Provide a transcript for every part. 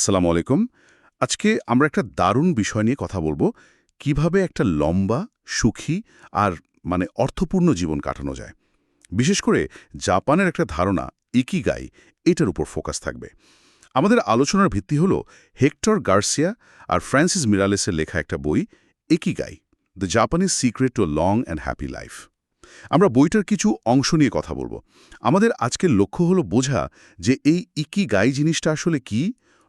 আসসালামু আলাইকুম। আজকে আমরা একটা দারুণ বিষয় নিয়ে কথা বলব, কীভাবে একটা লম্বা, সুখী আর মানে অর্থপূর্ণ জীবন কাটানো যায়। বিশেষ করে জাপানের একটা ধারণা, ইকিগাই, এটার উপর ফোকাস থাকবে। আমাদের আলোচনার ভিত্তি হলো হেক্টর গার্সিয়া আর ফ্রান্সিস মিরালেসের লেখা একটা বই, Ikigai, the Japanese secret to long and happy life. আমরা বইটার কিছু অংশ নিয়ে কথা বলব। আমাদের আজকের লক্ষ্য হলো বোঝা যে এই ইকি গাই জিনিসটা আসলে কি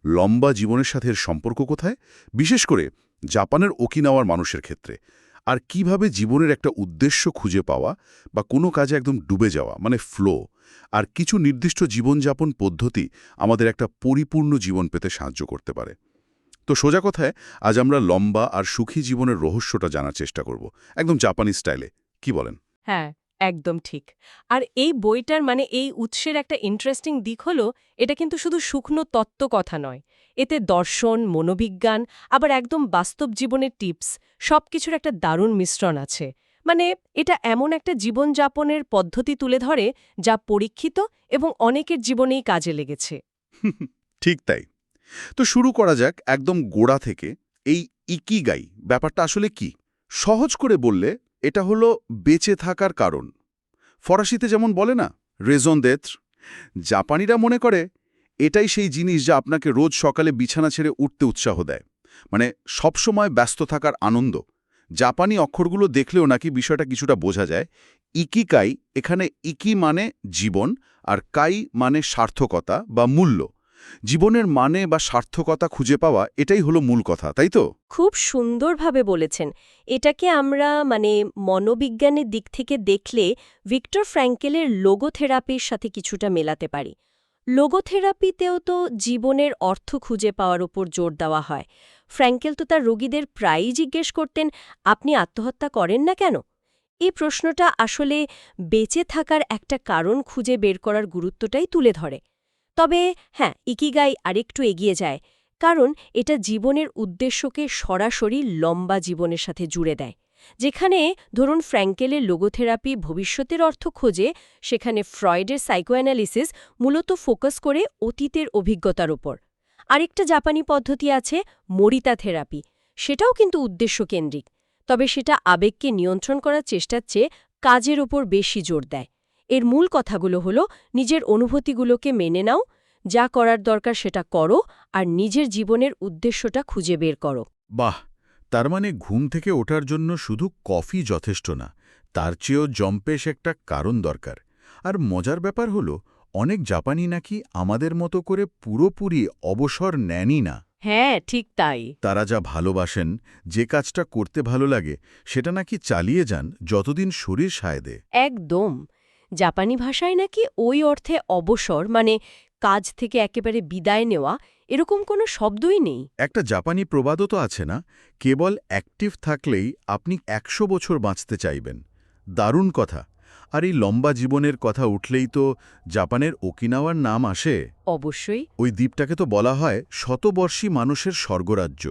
লম্বা জীবনের সাথে সম্পর্ক কোথায়? বিশেষ করে জাপানের ওকিনাওয়ার মানুষের ক্ষেত্রে। আর কীভাবে জীবনের একটা উদ্দেশ্য খুঁজে পাওয়া বা কোনো কাজে একদম ডুবে যাওয়া মানে ফ্লো আর কিছু নির্দিষ্ট জীবনযাপন পদ্ধতি আমাদের একটা পরিপূর্ণ জীবন পেতে সাহায্য করতে পারে। তো সোজা কথায়, আজ আমরা লম্বা আর সুখী জীবনের রহস্যটা জানার চেষ্টা করব, একদম জাপানি স্টাইলে। কি বলেন? হ্যাঁ একদম ঠিক। আর এই বইটার মানে এই উৎসের একটা ইন্টারেস্টিং দিক হলো, এটা কিন্তু শুধু শুকনো তত্ত্ব কথা নয়। এতে দর্শন, মনোবিজ্ঞান, আবার একদম বাস্তব জীবনের টিপস সবকিছুর একটা দারুণ মিশ্রণ আছে। মানে এটা এমন একটা জীবনযাপনের পদ্ধতি তুলে ধরে, যা পরীক্ষিত এবং অনেকের জীবনেই কাজে লেগেছে। ঠিক তাই। তো শুরু করা যাক একদম গোড়া থেকে, এই ইকিগাই ব্যাপারটা আসলে কি? সহজ করে বললে এটা হলো বেঁচে থাকার কারণ। ফরাসিতে যেমন বলে না রেজন দেত্র জাপানিরা মনে করে এটাই সেই জিনিস যা আপনাকে রোজ সকালে বিছানা ছেড়ে উঠতে উৎসাহ দেয়। মানে সবসময় ব্যস্ত থাকার আনন্দ। জাপানি অক্ষরগুলো দেখলেও নাকি বিষয়টা কিছুটা বোঝা যায়। ইকিকাই এখানে ইকি মানে জীবন আর কাই মানে সার্থকতা বা মূল্য। জীবনের মানে বা সার্থকতা খুঁজে পাওয়া এটাই হলো মূল কথা, তাই তো? খুব সুন্দরভাবে বলেছেন। এটাকে আমরা মানে মনোবিজ্ঞানের দিক থেকে দেখলে ভিক্টর ফ্র্যাঙ্কেলের লোগোথেরাপির সাথে কিছুটা মেলাতে পারি। লোগোথেরাপিতেও তো জীবনের অর্থ খুঁজে পাওয়ার উপর জোর দেওয়া হয়। ফ্র্যাঙ্কেল তো তার রোগীদের প্রায়ই জিজ্ঞেস করতেন, আপনি আত্মহত্যা করেন না কেন? এই প্রশ্নটা আসলে বেঁচে থাকার একটা কারণ খুঁজে বের করার গুরুত্বটাই তুলে ধরে। তবে হ্যাঁ ইকিগাই আরেকটু এগিয়ে যায়, কারণ এটা জীবনের উদ্দেশ্যকে সরাসরি লম্বা জীবনের সাথে জুড়ে দেয়। যেখানে ধরুন ফ্র্যাঙ্কেলের লোগোথেরাপি ভবিষ্যতের অর্থ খোঁজে, সেখানে ফ্রয়েডের সাইকোঅ্যানালিসিস মূলত ফোকাস করে অতীতের অভিজ্ঞতার ওপর। আরেকটা জাপানি পদ্ধতি আছে মরিতা থেরাপি সেটাও কিন্তু উদ্দেশ্যকেন্দ্রিক, তবে সেটা আবেগকে নিয়ন্ত্রণ করার চেষ্টার চেয়ে কাজের ওপর বেশি জোর দেয়। এর মূল কথাগুলো হলো নিজের অনুভূতিগুলোকে মেনে নাও যা করার দরকার সেটা করো আর নিজের জীবনের উদ্দেশ্যটা খুঁজে বের করো। বাহ! তার মানে ঘুম থেকে ওঠার জন্য শুধু কফি যথেষ্ট না তার চেয়েও জম্পেশ একটা কারণ দরকার। আর মজার ব্যাপার হলো অনেক জাপানি নাকি আমাদের মতো করে পুরোপুরি অবসর নেনই না। হ্যাঁ ঠিক তাই। তারা যা ভালোবাসেন যে কাজটা করতে ভালো লাগে সেটা নাকি চালিয়ে যান যতদিন শরীর সায় দেয়। একদম। জাপানি ভাষায় নাকি ওই অর্থে অবসর মানে কাজ থেকে একেবারে বিদায় নেওয়া এরকম কোনো শব্দই নেই? একটা জাপানি প্রবাদও তো আছে না? কেবল অ্যাক্টিভ থাকলেই আপনি একশো বছর বাঁচতে চাইবেন। দারুণ কথা। আর এই লম্বা জীবনের কথা উঠলেই তো জাপানের ওকিনাওয়ার নাম আসে। অবশ্যই। ওই দ্বীপটাকে তো বলা হয় শতবর্ষী মানুষের স্বর্গরাজ্য।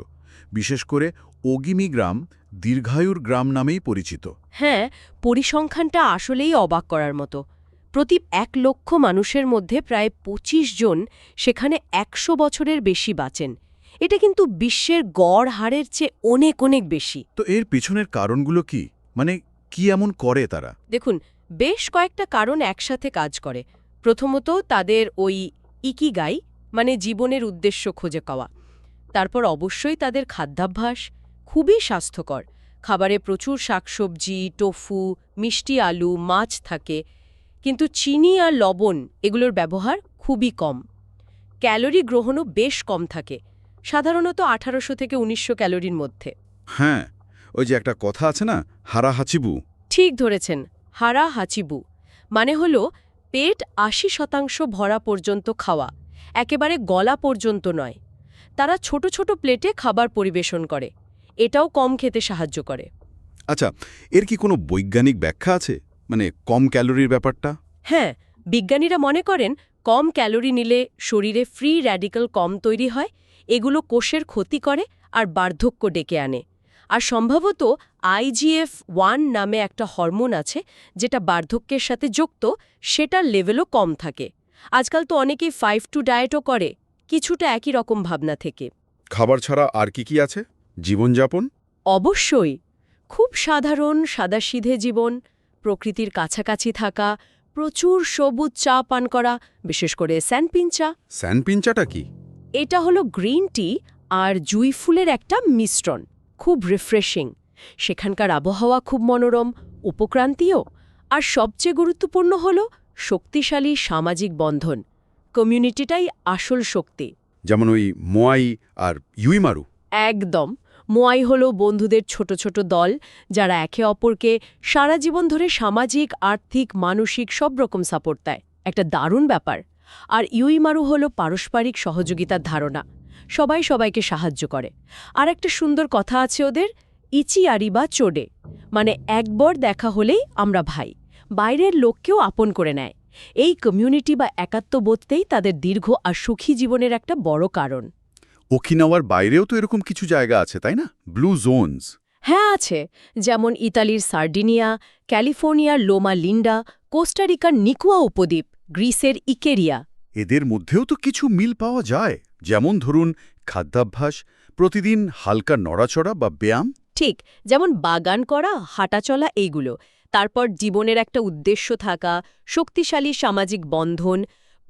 বিশেষ করে ওগিমি গ্রাম দীর্ঘায়ুর গ্রাম নামেই পরিচিত। হ্যাঁ পরিসংখ্যানটা আসলেই অবাক করার মতো। প্রতি এক লক্ষ মানুষের মধ্যে প্রায় ২৫ জন সেখানে একশো বছরের বেশি বাঁচেন। এটা কিন্তু বিশ্বের গড় হারের চেয়ে অনেক অনেক বেশি। তো এর পিছনের কারণগুলো কি? মানে কি এমন করে তারা? দেখুন বেশ কয়েকটা কারণ একসাথে কাজ করে। প্রথমত তাদের ওই ইকিগাই মানে জীবনের উদ্দেশ্য খুঁজে পাওয়া। তারপর অবশ্যই তাদের খাদ্যাভ্যাস খুবই স্বাস্থ্যকর। খাবারে প্রচুর শাকসবজি টোফু মিষ্টি আলু মাছ থাকে কিন্তু চিনি আর লবণ এগুলোর ব্যবহার খুবই কম। ক্যালোরি গ্রহণও বেশ কম থাকে সাধারণত আঠারোশো থেকে উনিশশো ক্যালোরির মধ্যে। হ্যাঁ ওই যে একটা কথা আছে না হারা হাচিবু ঠিক ধরেছেন হারা হাচিবু মানে হল পেট আশি শতাংশ ভরা পর্যন্ত খাওয়া একেবারে গলা পর্যন্ত নয়। তারা ছোট ছোট প্লেটে খাবার পরিবেশন করে। এটাও কম খেতে সাহায্য করে। আচ্ছা এর কি কোনো বৈজ্ঞানিক ব্যাখ্যা আছে? মানে কম ক্যালোরির ব্যাপারটা? হ্যাঁ বিজ্ঞানীরা মনে করেন কম ক্যালোরি নিলে শরীরে ফ্রি র্যাডিক্যাল কম তৈরি হয় এগুলো কোষের ক্ষতি করে আর বার্ধক্য ডেকে আনে। আর সম্ভবত আইজিএফ ওয়ান নামে একটা হরমোন আছে যেটা বার্ধক্যের সাথে যুক্ত সেটার লেভেলও কম থাকে। আজকাল তো অনেকেই ফাইভ টু ডায়েটও করে কিছুটা একই রকম ভাবনা থেকে। খাবার ছাড়া আর কি কি আছে? জীবনযাপন? অবশ্যই। খুব সাধারণ সাদাসিধে জীবন প্রকৃতির কাছাকাছি থাকা প্রচুর সবুজ চা পান করা বিশেষ করে স্যানপিন চা। স্যানপিঞ্চাটা কি? এটা হলো গ্রিন টি আর জুই ফুলের একটা মিশ্রণ। খুব রিফ্রেশিং। সেখানকার আবহাওয়া খুব মনোরম উপক্রান্তীয় আর সবচেয়ে গুরুত্বপূর্ণ হল শক্তিশালী সামাজিক বন্ধন। কমিউনিটিটাই আসল শক্তি। যেমন ওই মোয়াই আর ইউইমারু। একদম। মোয়াই হলো বন্ধুদের ছোট ছোট দল, যারা একে অপরকে সারা জীবন ধরে সামাজিক, আর্থিক, মানসিক সব রকম সাপোর্ট দেয়। একটা দারুণ ব্যাপার। আর ইউইমারু হলো পারস্পরিক সহযোগিতার ধারণা। সবাই সবাইকে সাহায্য করে। আর একটা সুন্দর কথা আছে ওদের, ইচিয়ারি বা চোডে মানে একবার দেখা হলেই আমরা ভাই। বাইরের লোককেও আপন করে নেয়। এই কমিউনিটি বা একাত্মবোধতেই তাদের দীর্ঘ আর সুখী জীবনের একটা বড় কারণ। ওকিনাওয়ার বাইরেও তো এরকম কিছু জায়গা আছে তাই না? ব্লু জোনস হ্যাঁ আছে। যেমন ইতালির সার্ডিনিয়া ক্যালিফোর্নিয়ার লোমা লিন্ডা কোস্টারিকার নিকুয়া উপদ্বীপ গ্রিসের ইকেরিয়া। এদের মধ্যেও তো কিছু মিল পাওয়া যায়। যেমন ধরুন খাদ্যাভ্যাস প্রতিদিন হালকা নড়াচড়া বা ব্যায়াম। ঠিক যেমন বাগান করা হাঁটাচলা এইগুলো। তারপর জীবনের একটা উদ্দেশ্য থাকা শক্তিশালী সামাজিক বন্ধন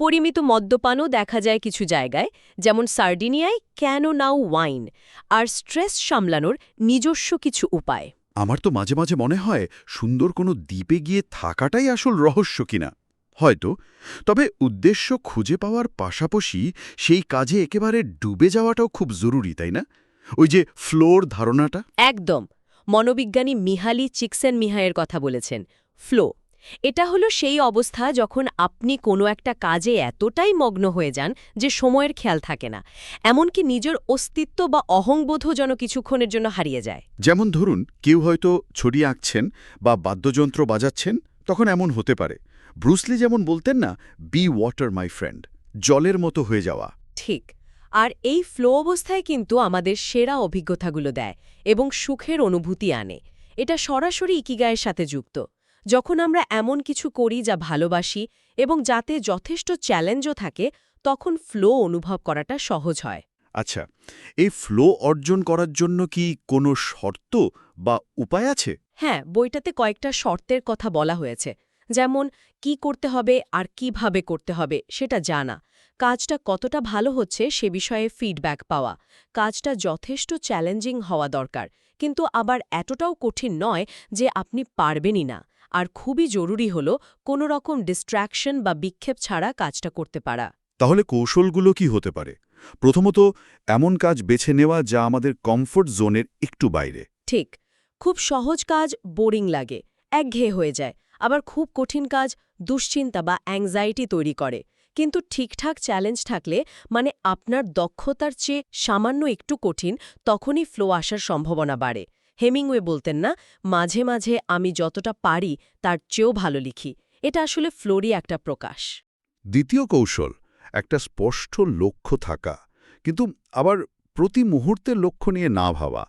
পরিমিত মদ্যপানও দেখা যায় কিছু জায়গায় যেমন সার্ডিনিয়ায় ক্যান নাও ওয়াইন আর স্ট্রেস সামলানোর নিজস্ব কিছু উপায়। আমার তো মাঝে মাঝে মনে হয় সুন্দর কোনো দ্বীপে গিয়ে থাকাটাই আসল রহস্য কিনা। হয়তো তবে উদ্দেশ্য খুঁজে পাওয়ার পাশাপাশি সেই কাজে একেবারে ডুবে যাওয়াটাও খুব জরুরি তাই না? ওই যে ফ্লোর ধারণাটা? একদম। মনোবিজ্ঞানী মিহালি চিকসেন মিহাইয়ের কথা বলেছেন ফ্লো। এটা হলো সেই অবস্থা যখন আপনি কোনো একটা কাজে এতটাই মগ্ন হয়ে যান যে সময়ের খেয়াল থাকে না এমনকি নিজের অস্তিত্ব বা অহংবোধও যেন কিছুক্ষণের জন্য হারিয়ে যায়। যেমন ধরুন কেউ হয়তো ছড়ি আঁকছেন বা বাদ্যযন্ত্র বাজাচ্ছেন তখন এমন হতে পারে। ব্রুসলি যেমন বলতেন না বি ওয়াটার মাই ফ্রেন্ড জলের মতো হয়ে যাওয়া। ঠিক আর এই ফ্লো অবস্থায় কিন্তু আমাদের সেরা অভিজ্ঞতাগুলো দেয় এবং সুখের অনুভূতি আনে। এটা সরাসরি ইকিগায়ের সাথে যুক্ত। যখন আমরা এমন কিছু করি যা ভালোবাসি এবং যাতে যথেষ্ট চ্যালেঞ্জও থাকে তখন ফ্লো অনুভব করাটা সহজ হয়। আচ্ছা এই ফ্লো অর্জন করার জন্য কি কোনো শর্ত বা উপায় আছে? হ্যাঁ বইটাতে কয়েকটা শর্তের কথা বলা হয়েছে। যেমন কি করতে হবে আর কীভাবে করতে হবে সেটা জানা। কাজটা কতটা ভালো হচ্ছে সে বিষয়ে ফিডব্যাক পাওয়া। কাজটা যথেষ্ট চ্যালেঞ্জিং হওয়া দরকার। কিন্তু আবার এতটাও কঠিন নয় যে আপনি পারবেনই না। আর খুবই জরুরি হল কোনো রকম ডিস্ট্র্যাকশন বা বিক্ষেপ ছাড়া কাজটা করতে পারা। তাহলে কৌশলগুলো কি হতে পারে? প্রথমত এমন কাজ বেছে নেওয়া যা আমাদের কমফোর্ট জোনের একটু বাইরে। ঠিক খুব সহজ কাজ বোরিং লাগে একঘেয়ে হয়ে যায় আবার খুব কঠিন কাজ দুশ্চিন্তা বা অ্যাংজাইটি তৈরি করে। কিন্তু ঠিকঠাক চ্যালেঞ্জ থাকলে মানে আপনার দক্ষতার চেয়ে সামান্য একটু কঠিন তখনই ফ্লো আসার সম্ভাবনা বাড়ে। হেমিংওয়ে বলতেন না মাঝে মাঝে আমি যতটা পারি তার চেয়েও ভালো লিখি। এটা আসলে ফ্লোরই একটা প্রকাশ। দ্বিতীয় কৌশল একটা স্পষ্ট লক্ষ্য থাকা কিন্তু আবার প্রতি মুহূর্তের লক্ষ্য নিয়ে না ভাবা।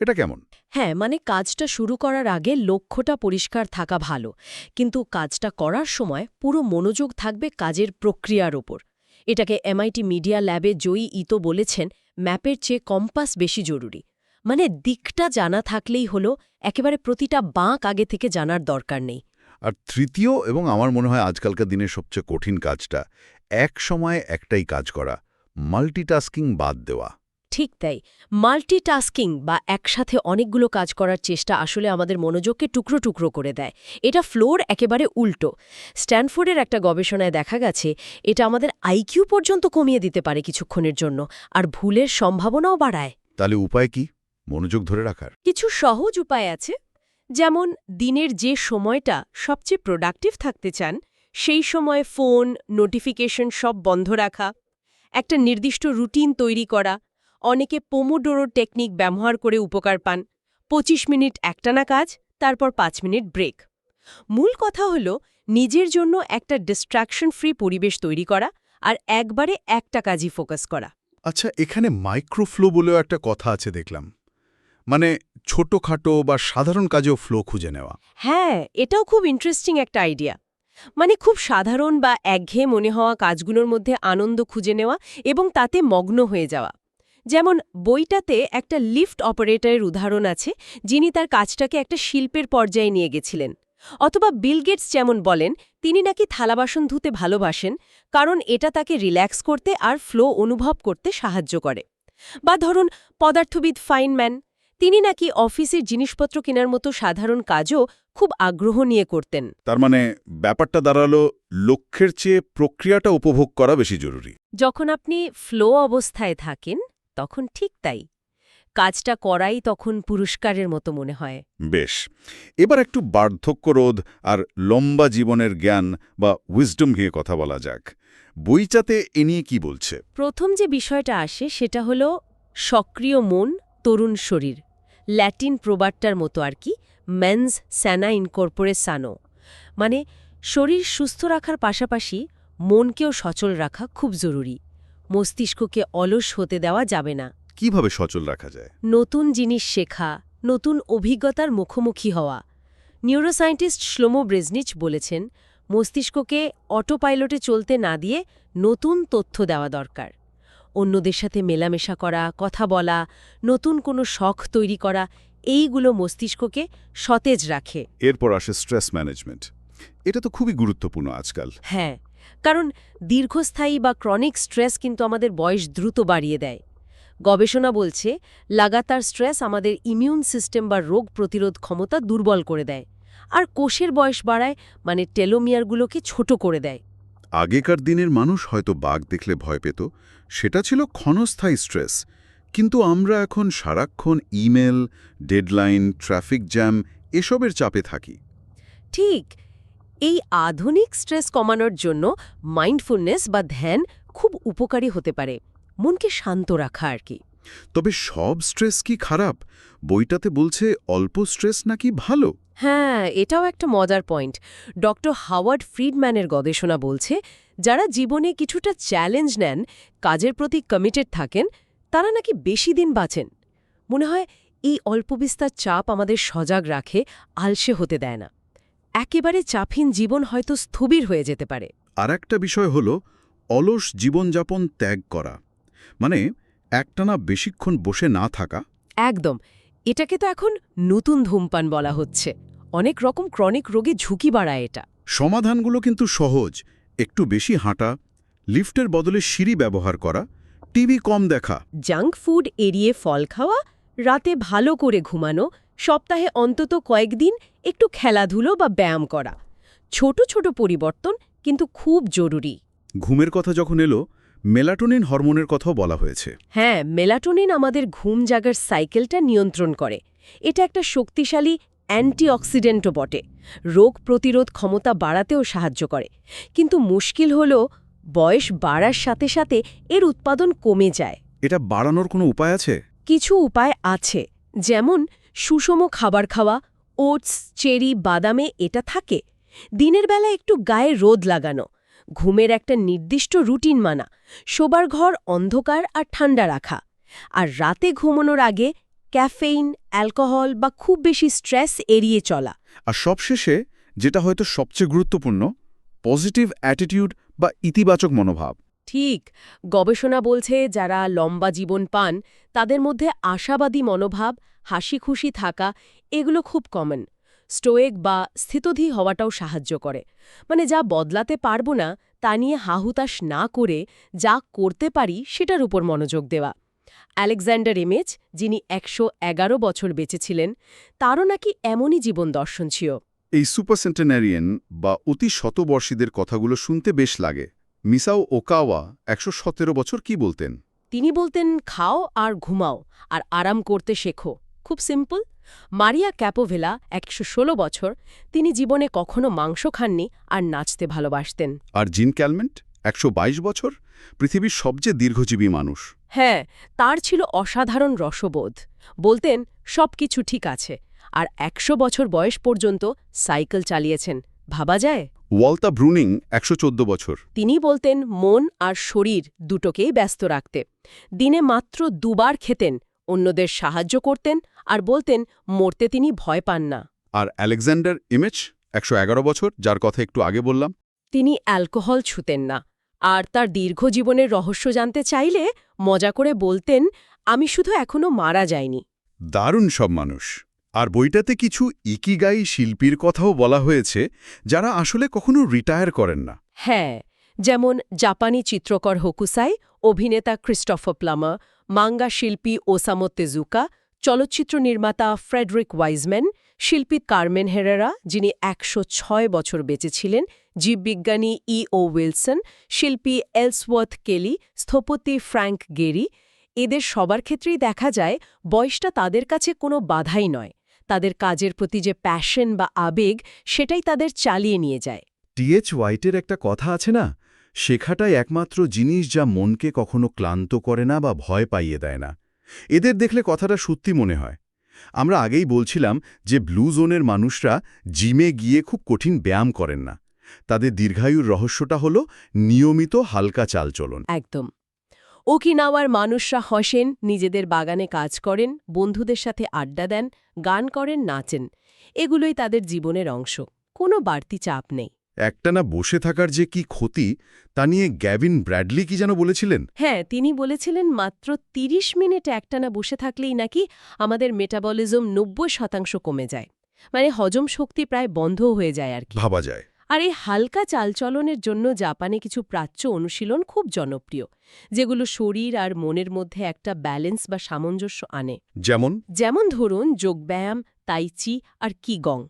এটা কেমন? হ্যাঁ মানে কাজটা শুরু করার আগে লক্ষ্যটা পরিষ্কার থাকা ভালো কিন্তু কাজটা করার সময় পুরো মনোযোগ থাকবে কাজের প্রক্রিয়ার ওপর। এটাকে এমআইটি মিডিয়া ল্যাবে জয়ী ইতো বলেছেন ম্যাপের চেয়ে কম্পাস বেশি জরুরি। মানে দিকটা জানা থাকলেই হলো একেবারে প্রতিটা বাঁক আগে থেকে জানার দরকার নেই। আর তৃতীয় এবং আমার মনে হয় আজকালকার দিনের সবচেয়ে কঠিন কাজটা এক সময় একটাই কাজ করা মাল্টিটাস্কিং বাদ দেওয়া। ঠিক তাই মাল্টিটাস্কিং বা একসাথে অনেকগুলো কাজ করার চেষ্টা আসলে আমাদের মনোযোগকে টুকরো টুকরো করে দেয়। এটা ফ্লোর একেবারে উল্টো। স্ট্যানফোর্ডের একটা গবেষণায় দেখা গেছে এটা আমাদের আইকিউ পর্যন্ত কমিয়ে দিতে পারে কিছুক্ষণের জন্য আর ভুলের সম্ভাবনাও বাড়ায়। তাহলে উপায় কি? মনোযোগ ধরে রাখার। কিছু সহজ উপায় আছে যেমন দিনের যে সময়টা সবচেয়ে প্রোডাক্টিভ থাকতে চান সেই সময় ফোন নোটিফিকেশন সব বন্ধ রাখা একটা নির্দিষ্ট রুটিন তৈরি করা অনেকে পোমোডোরো টেকনিক ব্যবহার করে উপকার পান ২৫ মিনিট একটানা কাজ তারপর পাঁচ মিনিট ব্রেক মূল কথা হল নিজের জন্য একটা ডিস্ট্রাকশন ফ্রি পরিবেশ তৈরি করা আর একবারে একটা কাজই ফোকাস করা। আচ্ছা এখানে মাইক্রোফ্লো বলেও একটা কথা আছে দেখলাম। মানে ছোটখাটো বা সাধারণ কাজেও ফ্লো খুঁজে নেওয়া। হ্যাঁ এটাও খুব ইন্টারেস্টিং একটা আইডিয়া মানে খুব সাধারণ বা একঘেয়ে মনে হওয়া কাজগুলোর মধ্যে আনন্দ খুঁজে নেওয়া এবং তাতে মগ্ন হয়ে যাওয়া। যেমন বইটাতে একটা লিফট অপারেটরের উদাহরণ আছে, যিনি তার কাজটাকে একটা শিল্পের পর্যায়ে নিয়ে গেছিলেন। অথবা বিল গেটস যেমন বলেন, তিনি নাকি থালাবাসন ধুতে ভালোবাসেন, কারণ এটা তাকে রিল্যাক্স করতে আর ফ্লো অনুভব করতে সাহায্য করে। বা ধরুন, পদার্থবিদ ফাইনম্যান তিনি নাকি অফিসের জিনিসপত্র কেনার মতো সাধারণ কাজও খুব আগ্রহ নিয়ে করতেন। তার মানে ব্যাপারটা দাঁড়াল লক্ষ্যের চেয়ে প্রক্রিয়াটা উপভোগ করা বেশি জরুরি। যখন আপনি ফ্লো অবস্থায় থাকেন তখন ঠিক তাই। কাজটা করাই তখন পুরস্কারের মতো মনে হয়। বেশ এবার একটু বার্ধক্য রোধ আর লম্বা জীবনের জ্ঞান বা উইজডম নিয়ে কথা বলা যাক। বইটাতে এ নিয়ে কি বলছে? প্রথম যে বিষয়টা আসে সেটা হলো সক্রিয় মন তরুণ শরীর। ল্যাটিন প্রবাদটার মতো আর কি মেন্স স্যানা ইনকর্পোরে সানো মানে শরীর সুস্থ রাখার পাশাপাশি মনকেও সচল রাখা খুব জরুরি। মস্তিষ্ককে অলস হতে দেওয়া যাবে না। কীভাবে সচল রাখা যায়? নতুন জিনিস শেখা নতুন অভিজ্ঞতার মুখোমুখি হওয়া। নিউরোসায়েন্টিস্ট শ্লোমো ব্রেজনিচ বলেছেন মস্তিষ্ককে অটোপাইলটে চলতে না দিয়ে নতুন তথ্য দেওয়া দরকার। অন্যদের সাথে মেলামেশা করা কথা বলা নতুন কোনো শখ তৈরি করা এইগুলো মস্তিষ্ককে সতেজ রাখে। এরপর আসে স্ট্রেস ম্যানেজমেন্ট। এটা তো খুবই গুরুত্বপূর্ণ আজকাল। হ্যাঁ কারণ দীর্ঘস্থায়ী বা ক্রনিক স্ট্রেস কিন্তু আমাদের বয়স দ্রুত বাড়িয়ে দেয়। গবেষণা বলছে লাগাতার স্ট্রেস আমাদের ইমিউন সিস্টেম বা রোগ প্রতিরোধ ক্ষমতা দুর্বল করে দেয় আর কোষের বয়স বাড়ায় মানে টেলোমিয়ারগুলোকে ছোট করে দেয়। আগেকার দিনের মানুষ হয়তো বাঘ দেখলে ভয় পেত সেটা ছিল ক্ষণস্থায়ী স্ট্রেস। কিন্তু আমরা এখন সারাক্ষণ ইমেল ডেডলাইন ট্রাফিক জ্যাম এসবের চাপে থাকি। ঠিক এই আধুনিক স্ট্রেস কমানোর জন্য মাইন্ডফুলনেস বা ধ্যান খুব উপকারী হতে পারে মনকে শান্ত রাখা আর কি। তবে সব স্ট্রেস কি খারাপ? বইটাতে বলছে অল্প স্ট্রেস নাকি ভালো? হ্যাঁ এটাও একটা মজার পয়েন্ট। ডক্টর হাওয়ার্ড ফ্রিডম্যানের গবেষণা বলছে যারা জীবনে কিছুটা চ্যালেঞ্জ নেন কাজের প্রতি কমিটেড থাকেন তারা নাকি বেশি দিন বাঁচেন। মনে হয় এই অল্পবিস্তার চাপ আমাদের সজাগ রাখে আলসে হতে দেয় না। একেবারে চাপহীন জীবন হয়তো স্থবির হয়ে যেতে পারে। আর একটা বিষয় হল অলস জীবনযাপন ত্যাগ করা। মানে একটানা বেশিক্ষণ বসে না থাকা। একদম। এটাকে তো এখন নতুন ধূমপান বলা হচ্ছে। অনেক রকম ক্রনিক রোগে ঝুঁকি বাড়ায় এটা। সমাধানগুলো কিন্তু সহজ। একটু বেশি হাঁটা লিফটের বদলে সিঁড়ি ব্যবহার করা টিভি কম দেখা। জাঙ্ক ফুড এড়িয়ে ফল খাওয়া রাতে ভালো করে ঘুমানো সপ্তাহে অন্তত কয়েকদিন একটু খেলাধুলো বা ব্যায়াম করা। ছোট ছোট পরিবর্তন কিন্তু খুব জরুরি। ঘুমের কথা যখন এলো মেলাটোনিন হরমোনের কথাও বলা হয়েছে। হ্যাঁ মেলাটোনিন আমাদের ঘুম জাগার সাইকেলটা নিয়ন্ত্রণ করে। এটা একটা শক্তিশালী অ্যান্টিঅক্সিডেন্টও বটে। রোগ প্রতিরোধ ক্ষমতা বাড়াতেও সাহায্য করে। কিন্তু মুশকিল হল বয়স বাড়ার সাথে সাথে এর উৎপাদন কমে যায়। এটা বাড়ানোর কোনো উপায় আছে? কিছু উপায় আছে। যেমন সুষম খাবার খাওয়া ওটস চেরি বাদামে এটা থাকে। দিনের বেলা একটু গায়ে রোদ লাগানো। ঘুমের একটা নির্দিষ্ট রুটিন মানা শোবার ঘর অন্ধকার আর ঠান্ডা রাখা আর রাতে ঘুমানোর আগে ক্যাফেইন অ্যালকোহল বা খুব বেশি স্ট্রেস এড়িয়ে চলা। আর সবশেষে যেটা হয়তো সবচেয়ে গুরুত্বপূর্ণ পজিটিভ অ্যাটিটিউড বা ইতিবাচক মনোভাব। ঠিক গবেষণা বলছে যারা লম্বা জীবন পান তাদের মধ্যে আশাবাদী মনোভাব হাসি খুশি থাকা এগুলো খুব কমন স্টোয়েক বা স্থিতধী হওয়াটাও সাহায্য করে। মানে যা বদলাতে পারব না তা নিয়ে হাহুতাশ না করে যা করতে পারি সেটার উপর মনোযোগ দেওয়া। আলেকজান্ডার এমেজ যিনি একশো এগারো বছর বেঁচেছিলেন তারও নাকি এমনই জীবন দর্শন ছিল। এই সুপার সেন্টেনারিয়ান বা অতি শতবর্ষীদের কথাগুলো শুনতে বেশ লাগে। মিসাও ওকাওয়া একশো সতেরো বছর কি বলতেন? তিনি বলতেন খাও আর ঘুমাও আর আরাম করতে শেখো। খুব সিম্পল। মারিয়া ক্যাপোভেলা একশো ষোলো বছর তিনি জীবনে কখনো মাংস খাননি আর নাচতে ভালোবাসতেন। আর জিন ক্যালমেন্ট একশো বাইশ বছর পৃথিবীর সবচেয়ে দীর্ঘজীবী মানুষ। হ্যাঁ তার ছিল অসাধারণ রসবোধ। বলতেন সব কিছু ঠিক আছে আর একশো বছর বয়স পর্যন্ত সাইকেল চালিয়েছেন। ভাবা যায়? ওয়ালতা ব্রুনিং একশো চোদ্দ বছর। তিনি বলতেন মন আর শরীর দুটোকেই ব্যস্ত রাখতে। দিনে মাত্র দুবার খেতেন অন্যদের সাহায্য করতেন আর বলতেন মরতে তিনি ভয় পান না। আর আলেকজান্ডার ইমেজ একশো এগারো বছর যার কথা একটু আগে বললাম। তিনি অ্যালকোহল ছুতেন না। আর তার দীর্ঘ জীবনের রহস্য জানতে চাইলে মজা করে বলতেন আমি শুধু এখনও মারা যাইনি। দারুণ সব মানুষ। আর বইটাতে কিছু ইকিগাই শিল্পীর কথাও বলা হয়েছে যারা আসলে কখনো রিটায়ার করেন না। হ্যাঁ যেমন জাপানি চিত্রকর হোকুসাই অভিনেতা ক্রিস্টোফার প্লামার মাঙ্গা শিল্পী ওসামো তেজুকা, চলচ্চিত্র নির্মাতা ফ্রেডরিক ওয়াইজম্যান, শিল্পী কার্মেন হেরেরা, যিনি একশো ছয় বছর বেঁচেছিলেন, জীববিজ্ঞানী ই ও উইলসন, শিল্পী এলসওয়ার্থ কেলি, স্থপতি ফ্র্যাঙ্ক গেরি, এদের সবার ক্ষেত্রেই দেখা যায়, বয়সটা তাদের কাছে কোনো বাধাই নয়। তাদের কাজের প্রতি যে প্যাশন বা আবেগ, সেটাই তাদের চালিয়ে নিয়ে যায়। টিএচ হোয়াইটের একটা কথা আছে না? শেখাটাই একমাত্র জিনিস যা মনকে কখনো ক্লান্ত করে না বা ভয় পাইয়ে দেয় না। এদের দেখলে কথাটা সত্যি মনে হয়। আমরা আগেই বলছিলাম যে ব্লু জোনের মানুষরা জিমে গিয়ে খুব কঠিন ব্যায়াম করেন না। তাদের দীর্ঘায়ুর রহস্যটা হল নিয়মিত হালকা চালচলন। একদম। ওকিনাওয়ার মানুষরা হসেন, নিজেদের বাগানে কাজ করেন, বন্ধুদের সাথে আড্ডা দেন, গান করেন, নাচেন। এগুলোই তাদের জীবনের অংশ। কোনো বাড়তি চাপ নেই। একটানা বসে থাকার যে কি ক্ষতি তা নিয়ে গ্যাভিন ব্র্যাডলি কি যেন বলেছিলেন? হ্যাঁ তিনি বলেছিলেন মাত্র ৩০ মিনিট একটানা বসে থাকলেই নাকি আমাদের মেটাবলিজম নব্বই শতাংশ কমে যায়। মানে হজম শক্তি প্রায় বন্ধ হয়ে যায় আর কি। ভাবা যায়। আর এই হালকা চালচলনের জন্য জাপানে কিছু প্রাচ্য অনুশীলন খুব জনপ্রিয় যেগুলো শরীর আর মনের মধ্যে একটা ব্যালেন্স বা সামঞ্জস্য আনে। যেমন? যেমন ধরুন যোগব্যায়াম তাইচি আর কিগং।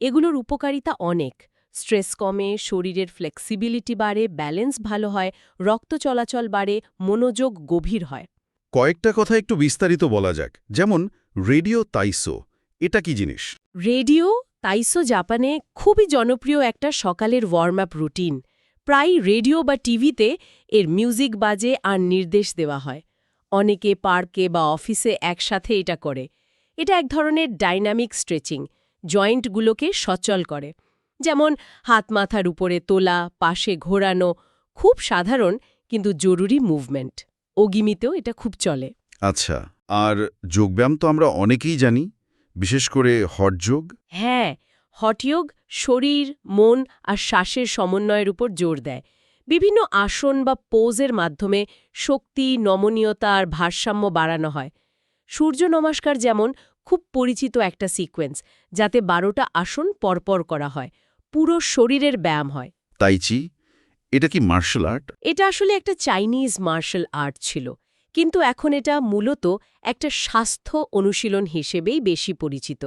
এগুলোর উপকারিতা অনেক। স্ট্রেস কমে শরীরের ফ্লেক্সিবিলিটি বাড়ে ব্যালেন্স ভালো হয় রক্ত চলাচল বাড়ে মনোযোগ গভীর হয়। কয়েকটা কথা একটু বিস্তারিত বলা যাক যেমন রেডিও তাইসো এটা কি জিনিস? রেডিও তাইসো জাপানে খুবই জনপ্রিয় একটা সকালের ওয়ার্ম আপ রুটিন প্রায় রেডিও বা টিভিতে এর মিউজিক বাজে আর নির্দেশ দেওয়া হয়। অনেকে পার্কে বা অফিসে একসাথে এটা করে। এটা এক ধরনের ডাইনামিক স্ট্রেচিং জয়েন্টগুলোকে সচল করে। যেমন হাত মাথার উপরে তোলা পাশে ঘোরানো খুব সাধারণ কিন্তু জরুরি মুভমেন্ট অগিমিতেও এটা খুব চলে। আচ্ছা আর যোগব্যায়াম তো আমরা অনেকেই জানি বিশেষ করে হটযোগ হ্যাঁ হটয়োগ শরীর মন আর শ্বাসের সমন্বয়ের উপর জোর দেয়। বিভিন্ন আসন বা পোজের মাধ্যমে শক্তি নমনীয়তা আর ভারসাম্য বাড়ানো হয়। সূর্য নমস্কার যেমন খুব পরিচিত একটা সিকোয়েন্স যাতে বারোটা আসন পরপর করা হয়। পুরো শরীরের ব্যায়াম হয়। তাইচি এটা কি মার্শাল আর্ট এটা আসলে একটা চাইনিজ মার্শাল আর্ট ছিল কিন্তু এখন এটা মূলত একটা স্বাস্থ্য অনুশীলন হিসেবেই বেশি পরিচিত।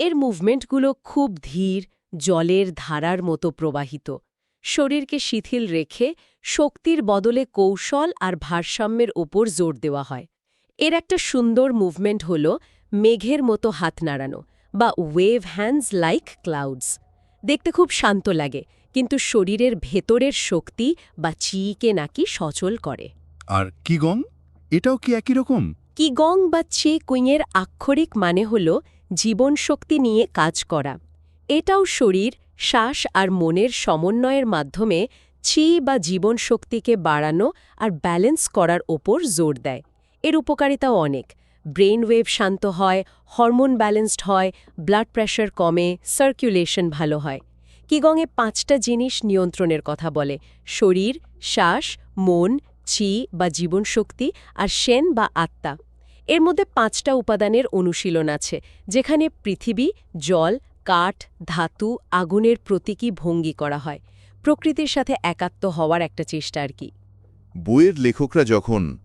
এর মুভমেন্টগুলো খুব ধীর জলের ধারার মতো প্রবাহিত। শরীরকে শিথিল রেখে শক্তির বদলে কৌশল আর ভারসাম্যের ওপর জোর দেওয়া হয়। এর একটা সুন্দর মুভমেন্ট হল মেঘের মতো হাত নাড়ানো বা ওয়েভ হ্যান্ডস লাইক ক্লাউডস দেখতে খুব শান্ত লাগে কিন্তু শরীরের ভেতরের শক্তি বা চিকে নাকি সচল করে। আর কি গং? এটাও কি একই রকম? কিগং বা চে কুইংয়ের আক্ষরিক মানে হল জীবনশক্তি নিয়ে কাজ করা। এটাও শরীর শ্বাস আর মনের সমন্বয়ের মাধ্যমে চি বা জীবনশক্তিকে বাড়ানো আর ব্যালেন্স করার ওপর জোর দেয়। এর উপকারিতাও অনেক। ব্রেন ওয়েভ শান্ত হয়, হরমোন ব্যালেন্সড হয়, ব্লাড প্রেশার কমে, সার্কুলেশন ভালো হয়। কিগংয়ে পাঁচটা জিনিস নিয়ন্ত্রণের কথা বলে। শরীর, শ্বাস, মন চি বা জীবনশক্তি আর সেন বা আত্মা। এর মধ্যে পাঁচটা উপাদানের অনুশীলন আছে, যেখানে পৃথিবী, জল, কাঠ, ধাতু, আগুনের প্রতীকী ভঙ্গি করা হয়। প্রকৃতির সাথে একাত্ম হওয়ার একটা চেষ্টা আর কি। বইয়ের লেখকরা যখন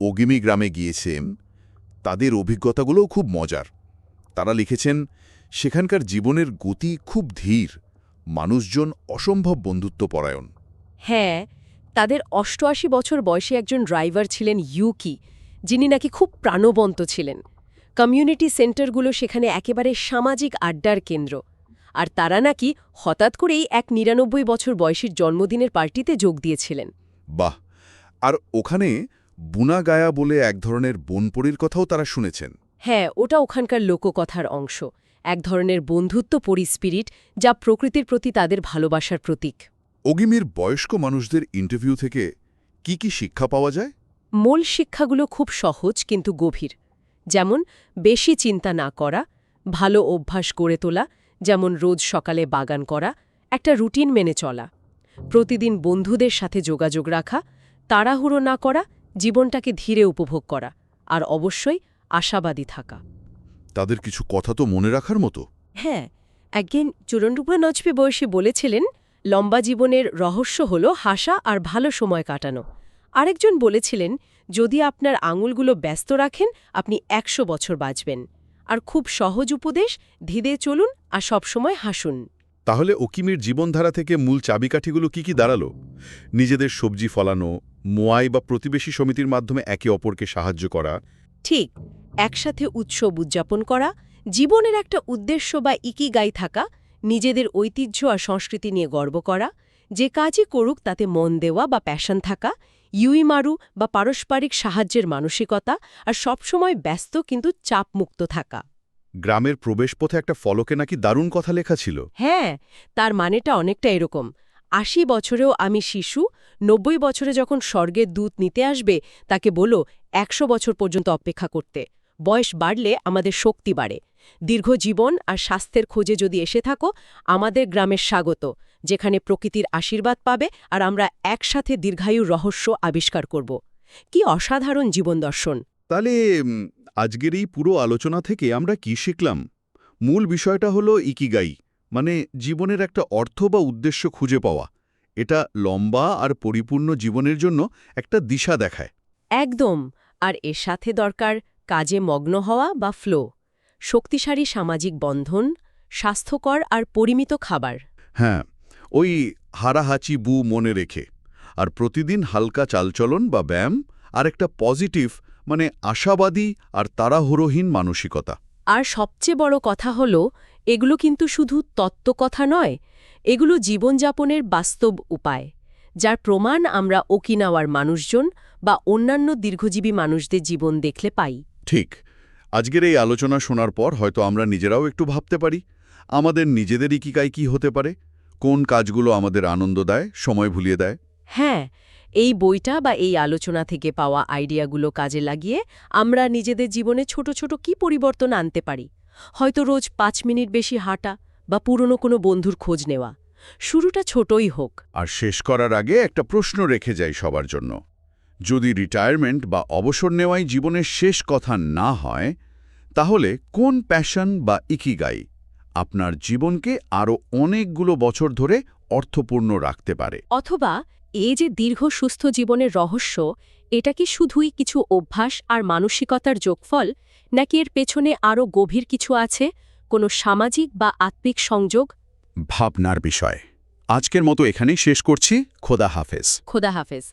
অগিমি গ্রামে গিয়েছেন তাদের অভিজ্ঞতাগুলোও খুব মজার। তারা লিখেছেন সেখানকার জীবনের গতি খুব ধীর মানুষজন অসম্ভব বন্ধুত্বপরায়ণ। হ্যাঁ তাদের অষ্টআশি বছর বয়সে একজন ড্রাইভার ছিলেন ইউকি যিনি নাকি খুব প্রাণবন্ত ছিলেন। কমিউনিটি সেন্টারগুলো সেখানে একেবারে সামাজিক আড্ডার কেন্দ্র। আর তারা নাকি হঠাৎ করেই এক নিরানব্বই বছর বয়সীর জন্মদিনের পার্টিতে যোগ দিয়েছিলেন। বাহ! আর ওখানে বুনাগায়া বলে এক ধরনের বনপরীর কথাও তারা শুনেছেন। হ্যাঁ ওটা ওখানকার লোককথার অংশ। এক ধরনের বন্ধুত্ব পরিস্পিরিট যা প্রকৃতির প্রতি তাদের ভালোবাসার প্রতীক। অগিমির বয়স্ক মানুষদের ইন্টারভিউ থেকে কি কি শিক্ষা পাওয়া যায়? মূল শিক্ষাগুলো খুব সহজ কিন্তু গভীর। যেমন বেশি চিন্তা না করা ভালো অভ্যাস গড়ে তোলা যেমন রোজ সকালে বাগান করা একটা রুটিন মেনে চলা। প্রতিদিন বন্ধুদের সাথে যোগাযোগ রাখা তাড়াহুড়ো না করা জীবনটাকে ধীরে উপভোগ করা আর অবশ্যই আশাবাদী থাকা। তাদের কিছু কথা তো মনে রাখার মতো? হ্যাঁ একদিন চূরণরূপা নজপে বয়সী বলেছিলেন লম্বা জীবনের রহস্য হল হাসা আর ভালো সময় কাটানো। আরেকজন বলেছিলেন যদি আপনার আঙুলগুলো ব্যস্ত রাখেন আপনি একশো বছর বাঁচবেন। আর খুব সহজ উপদেশ ধীরে চলুন আর সবসময় হাসুন। তাহলে ওকিমের জীবনধারা থেকে মূল চাবিকাঠিগুলো কি কি দাঁড়াল? নিজেদের সবজি ফলানো মোয়াই বা প্রতিবেশী সমিতির মাধ্যমে একে অপরকে সাহায্য করা। ঠিক একসাথে উৎসব উদযাপন করা জীবনের একটা উদ্দেশ্য বা ইকিগাই থাকা নিজেদের ঐতিহ্য আর সংস্কৃতি নিয়ে গর্ব করা যে কাজই করুক তাতে মন দেওয়া বা প্যাশন থাকা ইউইমারু বা পারস্পরিক সাহায্যের মানসিকতা আর সবসময় ব্যস্ত কিন্তু চাপমুক্ত থাকা। গ্রামের প্রবেশপথে একটা ফলকে নাকি দারুণ কথা লেখা ছিল। হ্যাঁ তার মানেটা অনেকটা এরকম আশি বছরেও আমি শিশু, নব্বই বছরে যখন স্বর্গের দূত নিতে আসবে, তাকে বলো একশো বছর পর্যন্ত অপেক্ষা করতে। বয়স বাড়লে আমাদের শক্তি বাড়ে। দীর্ঘ জীবন আর স্বাস্থ্যের খোঁজে যদি এসে থাকো, আমাদের গ্রামের স্বাগত, যেখানে প্রকৃতির আশীর্বাদ পাবে আর আমরা একসাথে দীর্ঘায়ুর রহস্য আবিষ্কার করব। কি অসাধারণ জীবন দর্শন! তাহলে আজকের এই পুরো আলোচনা থেকে আমরা কি শিখলাম? মূল বিষয়টা হলো ইকিগাই। মানে জীবনের একটা অর্থ বা উদ্দেশ্য খুঁজে পাওয়া। এটা লম্বা আর পরিপূর্ণ জীবনের জন্য একটা দিশা দেখায়। একদম আর এর সাথে দরকার কাজে মগ্ন হওয়া বা ফ্লো শক্তিশালী সামাজিক বন্ধন স্বাস্থ্যকর আর পরিমিত খাবার। হ্যাঁ ওই হারাহাচি বু মনে রেখে আর প্রতিদিন হালকা চালচলন বা ব্যায়াম আর একটা পজিটিভ মানে আশাবাদী আর তাড়াহুড়োহীন মানসিকতা। আর সবচেয়ে বড় কথা হল এগুলো কিন্তু শুধু তত্ত্বকথা নয় এগুলো জীবনযাপনের বাস্তব উপায় যার প্রমাণ আমরা ওকিনাওয়ার মানুষজন বা অন্যান্য দীর্ঘজীবী মানুষদের জীবন দেখলে পাই। ঠিক আজকের এই আলোচনা শোনার পর হয়তো আমরা নিজেরাও একটু ভাবতে পারি আমাদের নিজেদের ইকিকাই কি হতে পারে কোন কাজগুলো আমাদের আনন্দ দেয় সময় ভুলিয়ে দেয়। হ্যাঁ এই বইটা বা এই আলোচনা থেকে পাওয়া আইডিয়াগুলো কাজে লাগিয়ে আমরা নিজেদের জীবনে ছোট ছোট কি পরিবর্তন আনতে পারি? হয়তো রোজ পাঁচ মিনিট বেশি হাঁটা বা পুরনো কোনো বন্ধুর খোঁজ নেওয়া। শুরুটা ছোটই হোক। আর শেষ করার আগে একটা প্রশ্ন রেখে যাই সবার জন্য। যদি রিটায়ারমেন্ট বা অবসর নেওয়াই জীবনের শেষ কথা না হয় তাহলে কোন প্যাশন বা ইকিগাই আপনার জীবনকে আরও অনেকগুলো বছর ধরে অর্থপূর্ণ রাখতে পারে? অথবা এ যে দীর্ঘ সুস্থ জীবনের রহস্য এটা কি শুধুই কিছু অভ্যাস আর মানসিকতার যোগফল নাকি এর পেছনে আরও গভীর কিছু আছে কোনো সামাজিক বা আত্মিক সংযোগ? ভাবনার বিষয়। আজকের মতো এখানেই শেষ করছি। খোদা হাফেজ। খোদা হাফেজ।